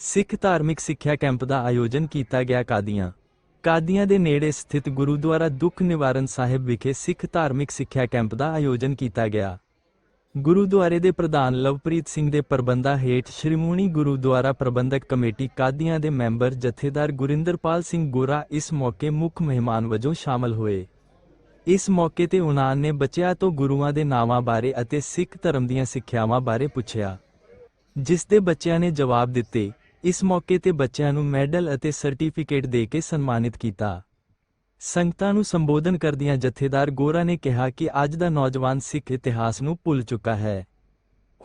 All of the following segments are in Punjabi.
ਸਿੱਖ ਧਾਰਮਿਕ ਸਿੱਖਿਆ ਕੈਂਪ ਦਾ ਆਯੋਜਨ ਕੀਤਾ ਗਿਆ ਕਾਦੀਆਂ। ਕਾਦੀਆਂ ਦੇ ਨੇੜੇ ਸਥਿਤ ਗੁਰਦੁਆਰਾ ਦੁੱਖ ਨਿਵਾਰਨ ਸਾਹਿਬ ਵਿਖੇ ਸਿੱਖ ਧਾਰਮਿਕ ਸਿੱਖਿਆ ਕੈਂਪ ਦਾ ਆਯੋਜਨ ਕੀਤਾ ਗਿਆ। ਗੁਰਦੁਆਰੇ ਦੇ ਪ੍ਰਧਾਨ ਲਵਪ੍ਰੀਤ ਸਿੰਘ ਦੇ ਪ੍ਰਬੰਧਾਂ ਹੇਠ ਸ਼੍ਰੋਮਣੀ ਗੁਰਦੁਆਰਾ ਪ੍ਰਬੰਧਕ ਕਮੇਟੀ ਕਾਦੀਆਂ ਦੇ ਮੈਂਬਰ ਜਥੇਦਾਰ ਗੁਰਿੰਦਰਪਾਲ ਸਿੰਘ ਗੋਰਾ ਇਸ ਮੌਕੇ ਮੁੱਖ ਮਹਿਮਾਨ ਵਜੋਂ ਸ਼ਾਮਲ ਹੋਏ। ਇਸ ਮੌਕੇ ਤੇ ਉਨਾਂ ਨੇ ਬੱਚਿਆਂ ਤੋਂ ਗੁਰੂਆਂ ਦੇ ਨਾਵਾਂ ਬਾਰੇ ਅਤੇ ਸਿੱਖ ਧਰਮ ਦੀਆਂ ਸਿੱਖਿਆਵਾਂ ਬਾਰੇ ਪੁੱਛਿਆ। ਜਿਸ ਦੇ ਬੱਚਿਆਂ ਨੇ ਜਵਾਬ ਦਿੱਤੇ, ਇਸ ਮੌਕੇ ਤੇ ਬੱਚਿਆਂ ਨੂੰ ਮੈਡਲ ਅਤੇ ਸਰਟੀਫਿਕੇਟ ਦੇ ਕੇ ਸਨਮਾਨਿਤ ਕੀਤਾ। ਸੰਗਤਾਂ ਨੂੰ ਸੰਬੋਧਨ ਕਰਦਿਆਂ ਜਥੇਦਾਰ ਗੋਰਾ ਨੇ ਕਿਹਾ ਕਿ ਅੱਜ ਦਾ ਨੌਜਵਾਨ ਸਿੱਖ ਇਤਿਹਾਸ ਨੂੰ ਭੁੱਲ ਚੁੱਕਾ ਹੈ।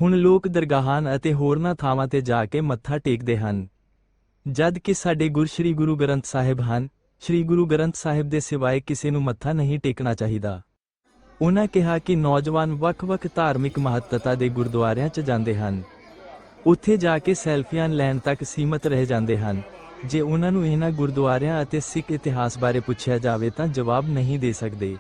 ਹੁਣ ਲੋਕ ਦਰਗਾਹਾਂ ਅਤੇ ਹੋਰਨਾਂ ਥਾਵਾਂ ਤੇ ਜਾ ਕੇ ਮੱਥਾ ਟੇਕਦੇ ਹਨ। ਜਦ ਕਿ ਸਾਡੇ ਗੁਰ ਸ੍ਰੀ ਗੁਰੂ ਗ੍ਰੰਥ ਸਾਹਿਬ ਹਨ ਸ੍ਰੀ ਗੁਰੂ ਗ੍ਰੰਥ ਸਾਹਿਬ ਦੇ ਸਿਵਾਏ ਕਿਸੇ ਨੂੰ ਮੱਥਾ ਨਹੀਂ ਟੇਕਣਾ ਚਾਹੀਦਾ। ਉਹਨਾਂ ਕਿਹਾ ਕਿ ਨੌਜਵਾਨ ਵੱਖ-ਵੱਖ ਧਾਰਮਿਕ ਮਹੱਤਤਾ ਦੇ ਗੁਰਦੁਆਰਿਆਂ 'ਚ ਜਾਂਦੇ ਹਨ। ਉੱਥੇ ਜਾ ਕੇ ਸੈਲਫੀਆਂ ਲੈਣ ਤੱਕ ਸੀਮਤ ਰਹਿ ਜਾਂਦੇ ਹਨ। ਜੇ ਉਹਨਾਂ ਨੂੰ ਇਹਨਾਂ ਗੁਰਦੁਆਰਿਆਂ ਅਤੇ ਸਿੱਖ ਇਤਿਹਾਸ ਬਾਰੇ ਪੁੱਛਿਆ ਜਾਵੇ ਤਾਂ ਜਵਾਬ ਨਹੀਂ ਦੇ ਸਕਦੇ।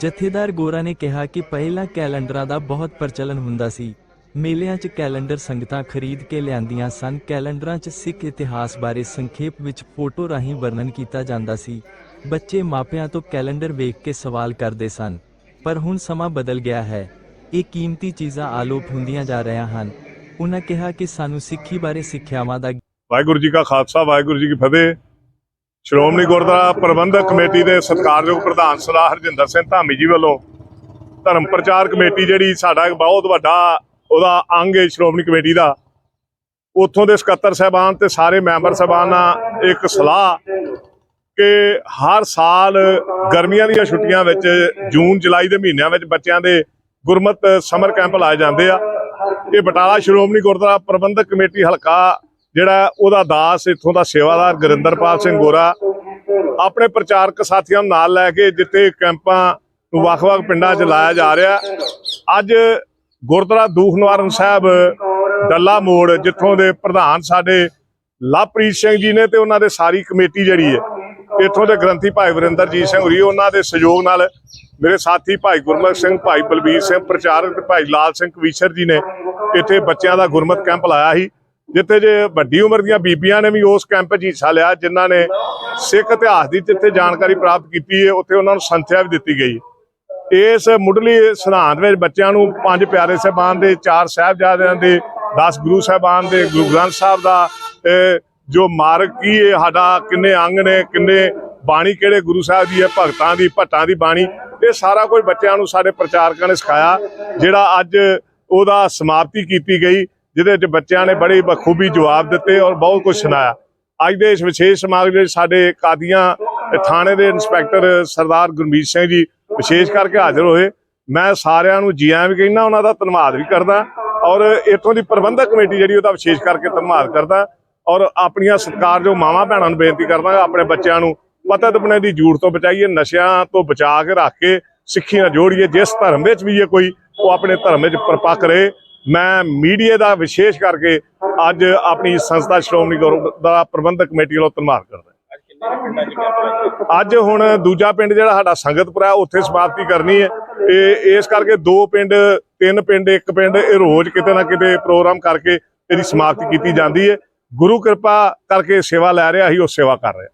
ਜਥੇਦਾਰ ਗੋਰਾ ਨੇ ਕਿਹਾ ਕਿ ਪਹਿਲਾਂ ਕੈਲੰਡਰਾਂ ਦਾ ਬਹੁਤ ਪ੍ਰਚਲਨ ਹੁੰਦਾ ਸੀ। ਮੇਲਿਆਂ 'ਚ ਕੈਲੰਡਰ ਸੰਗਤਾਂ ਖਰੀਦ ਕੇ ਲਿਆਂਦੀਆਂ ਸਨ। ਕੈਲੰਡਰਾਂ 'ਚ ਸਿੱਖ ਇਤਿਹਾਸ ਬਾਰੇ ਸੰਖੇਪ ਵਿੱਚ ਫੋਟੋ ਰਾਹੀਂ ਵਰਣਨ ਕੀਤਾ ਜਾਂਦਾ ਸੀ। ਬੱਚੇ ਮਾਪਿਆਂ ਤੋਂ ਕੈਲੰਡਰ ਵੇਖ ਕੇ ਸਵਾਲ ਕਰਦੇ ਸਨ। ਪਰ ਹੁਣ ਸਮਾਂ ਬਦਲ ਗਿਆ ਹੈ। ਇਹ ਕੀਮਤੀ ਚੀਜ਼ਾਂ ਆਲੋਪ ਹੁੰਦੀਆਂ ਜਾ ਰਹੀਆਂ ਹਨ। ਉਹਨਾਂ ਕਿਹਾ ਕਿ ਸਾਨੂੰ ਸਿੱਖੀ ਬਾਰੇ ਸਿੱਖਿਆਵਾਂ ਦਾ ਵਾਹਿਗੁਰੂ ਜੀ ਕਾ ਖਾਲਸਾ, ਵਾਹਿਗੁਰੂ ਜੀ ਕੀ ਫਤਿਹ। ਸ਼੍ਰੋਮਣੀ ਗੁਰਦੁਆਰਾ ਪ੍ਰਬੰਧਕ ਕਮੇਟੀ ਦੇ ਸਤਿਕਾਰਯੋਗ ਪ੍ਰਧਾਨ ਸਦਾ ਹਰਜਿੰਦਰ ਸਿੰਘ ਧਾਮੀ ਜੀ ਵੱਲੋਂ ਧਰਮ ਪ੍ਰਚਾਰ ਕਮੇਟੀ ਜਿਹੜੀ ਸਾਡਾ ਬਹੁਤ ਵੱਡਾ ਉਹਦਾ ਅੰਗ ਹੈ ਸ਼੍ਰੋਮਣੀ ਕਮੇਟੀ ਦਾ। ਉੱਥੋਂ ਦੇ ਸਕੱਤਰ ਸਾਹਿਬਾਨ ਤੇ ਸਾਰੇ ਮੈਂਬਰ ਸਾਹਿਬਾਨ ਇੱਕ ਸਲਾਹ ਕਿ ਹਰ ਸਾਲ ਗਰਮੀਆਂ ਦੀਆਂ ਛੁੱਟੀਆਂ ਵਿੱਚ ਜੂਨ, ਜੁਲਾਈ ਦੇ ਮਹੀਨਿਆਂ ਵਿੱਚ ਬੱਚਿਆਂ ਦੇ ਗੁਰਮਤ ਸਮਰ ਕੈਂਪ ਲਾਏ ਜਾਂਦੇ ਆ। ਇਹ ਬਟਾਲਾ ਸ਼੍ਰੋਮਣੀ ਗੁਰਦੁਆਰਾ ਪ੍ਰਬੰਧਕ ਕਮੇਟੀ ਹਲਕਾ ਜਿਹੜਾ ਉਹਦਾ ਦਾਸ, ਇੱਥੋਂ ਦਾ ਸੇਵਾਦਾਰ ਗੁਰਿੰਦਰਪਾਲ ਸਿੰਘ ਗੋਰਾ ਆਪਣੇ ਪ੍ਰਚਾਰਕ ਸਾਥੀਆਂ ਨੂੰ ਨਾਲ ਲੈ ਕੇ ਜਿੱਥੇ ਕੈਂਪਾਂ ਨੂੰ ਵੱਖ-ਵੱਖ ਪਿੰਡਾਂ 'ਚ ਲਾਇਆ ਜਾ ਰਿਹਾ। ਅੱਜ ਗੁਰਦੁਆਰਾ ਦੂਖ ਨਿਵਾਰਨ ਸਾਹਿਬ, ਡੱਲਾ ਮੋੜ, ਜਿੱਥੋਂ ਦੇ ਪ੍ਰਧਾਨ ਸਾਡੇ ਲਵਪ੍ਰੀਤ ਸਿੰਘ ਜੀ ਨੇ ਤੇ ਉਹਨਾਂ ਦੇ ਸਾਰੀ ਕਮੇਟੀ ਜਿਹੜੀ ਹੈ, ਇੱਥੋਂ ਦੇ ਗ੍ਰੰਥੀ ਭਾਈ ਵਰਿੰਦਰਜੀਤ ਸਿੰਘ ਹੁਰੀ, ਉਹਨਾਂ ਦੇ ਸਹਿਯੋਗ ਨਾਲ ਮੇਰੇ ਸਾਥੀ ਭਾਈ ਗੁਰਮਖ ਸਿੰਘ, ਭਾਈ ਬਲਬੀਰ ਸਿੰਘ, ਪ੍ਰਚਾਰਕ ਭਾਈ ਲਾਲ ਸਿੰਘ ਕਵੀਸ਼ਰ ਜੀ ਨੇ ਇੱਥੇ ਬੱਚਿਆਂ ਦਾ ਗੁਰਮਤ ਕੈਂਪ ਲਾਇਆ ਸੀ, ਜਿੱਥੇ ਜੇ ਵੱਡੀ ਉਮਰ ਦੀਆਂ ਬੀਬੀਆਂ ਨੇ ਵੀ ਉਸ ਕੈਂਪ 'ਚ ਹਿੱਸਾ ਲਿਆ, ਜਿਨ੍ਹਾਂ ਨੇ ਸਿੱਖ ਇਤਿਹਾਸ ਦੀ ਜਿੱਥੇ ਜਾਣਕਾਰੀ ਪ੍ਰਾਪਤ ਕੀਤੀ ਹੈ, ਉੱਥੇ ਉਹਨਾਂ ਨੂੰ ਸੰਥਿਆ ਵੀ ਦਿੱਤੀ ਗਈ ਇਸ ਮੁੱਢਲੀ ਸਿਧਾਂਤ ਵਿੱਚ ਬੱਚਿਆਂ ਨੂੰ ਪੰਜ ਪਿਆਰੇ ਸਾਹਿਬਾਨ ਦੇ, ਚਾਰ ਸਾਹਿਬਜ਼ਾਦਿਆਂ ਦੇ 10 ਗੁਰੂ ਸਾਹਿਬਾਨ ਦੇ, ਗੁਰੂ ਗ੍ਰੰਥ ਸਾਹਿਬ ਦਾ ਜੋ ਮਾਰਗ ਕੀ ਹੈ, ਸਾਡਾ ਕਿੰਨੇ ਅੰਗ ਨੇ, ਕਿੰਨੇ ਬਾਣੀ ਕਿਹੜੇ ਗੁਰੂ ਸਾਹਿਬ ਦੀ ਹੈ, ਭਗਤਾਂ ਦੀ, ਭੱਟਾਂ ਦੀ ਬਾਣੀ, ਇਹ ਸਾਰਾ ਕੁਝ ਬੱਚਿਆਂ ਨੂੰ ਸਾਡੇ ਪ੍ਰਚਾਰਕਾਂ ਨੇ ਸਿਖਾਇਆ, ਜਿਹੜਾ ਅੱਜ ਉਹਦਾ ਸਮਾਪਤੀ ਕੀਤੀ ਗਈ, ਜਿਹਦੇ ਵਿੱਚ ਬੱਚਿਆਂ ਨੇ ਬੜੀ ਬਖੂਬੀ ਜਵਾਬ ਦਿੱਤੇ ਔਰ ਬਹੁਤ ਕੁਝ ਸੁਣਾਇਆ। ਅੱਜ ਦੇ ਇਸ ਵਿਸ਼ੇਸ਼ ਸਮਾਗਮ ਵਿੱਚ ਸਾਡੇ ਕਾਦੀਆਂ ਥਾਣੇ ਦੇ ਇੰਸਪੈਕਟਰ ਸਰਦਾਰ ਗੁਰਮੀਤ ਸਿੰਘ ਜੀ ਵਿਸ਼ੇਸ਼ ਕਰਕੇ ਹਾਜ਼ਰ ਹੋਏ। ਮੈਂ ਸਾਰਿਆਂ ਨੂੰ ਜੀ ਆਇਆਂ ਵੀ ਕਹਿੰਦਾ, ਉਹਨਾਂ ਦਾ ਧੰਨਵਾਦ ਵੀ ਕਰਦਾ ਔਰ ਇੱਥੋਂ ਦੀ ਪ੍ਰਬੰਧਕ ਕਮੇਟੀ ਜਿਹੜੀ ਉਹਦਾ ਵਿਸ਼ੇਸ਼ ਕਰਕੇ ਧੰਨਵਾਦ ਕਰਦਾ ਔਰ ਆਪਣੀਆਂ ਸਤਿਕਾਰਯੋਗ ਮਾਵਾਂ ਭੈਣਾਂ ਨੂੰ ਬੇਨਤੀ ਕਰਦਾ ਆਪਣੇ ਬੱਚਿਆਂ ਨੂੰ ਪਤਾ ਤਪਣੇ ਦੀ ਜੂੜ ਤੋਂ ਬਚਾਈਏ, ਨਸ਼ਿਆਂ ਤੋਂ ਬਚਾ ਕੇ ਰੱਖ ਕੇ ਸਿੱਖੀ ਨਾਲ ਜੋੜੀਏ, ਜਿਸ ਧਰਮ ਵਿੱਚ ਵੀ ਇਹ ਕੋਈ ਉਹ ਆਪਣੇ ਧਰਮ ਵਿੱਚ ਪਰਪੱਕ ਰਹੇ। ਮੈਂ ਮੀਡੀਆ ਦਾ ਵਿਸ਼ੇਸ਼ ਕਰਕੇ ਅੱਜ ਆਪਣੀ ਸੰਸਥਾ ਸ਼੍ਰੋਮਣੀ ਗੁਰਦੁਆਰਾ ਪ੍ਰਬੰਧਕ ਕਮੇਟੀ ਵੱਲੋਂ ਧੰਨਵਾਦ ਕਰਦਾ। ਅੱਜ ਹੁਣ ਦੂਜਾ ਪਿੰਡ ਜਿਹੜਾ ਸਾਡਾ ਸੰਗਤਪੁਰਾ, ਉੱਥੇ ਸਮਾਪਤੀ ਕਰਨੀ ਹੈ। ਇਹ ਇਸ ਕਰਕੇ ਦੋ ਪਿੰਡ, ਤਿੰਨ ਪਿੰਡ, ਇੱਕ ਪਿੰਡ, ਇਹ ਰੋਜ਼ ਕਿਤੇ ਨਾ ਕਿਤੇ ਪ੍ਰੋਗਰਾਮ ਕਰਕੇ ਇਹਦੀ ਸਮਾਪਤੀ ਕੀਤੀ ਜਾਂਦੀ ਹੈ। ਗੁਰੂ ਕਿਰਪਾ ਕਰਕੇ ਸੇਵਾ ਲੈ ਰਿਹਾ ਸੀ ਉਹ ਸੇਵਾ ਕਰ ਰਿਹਾ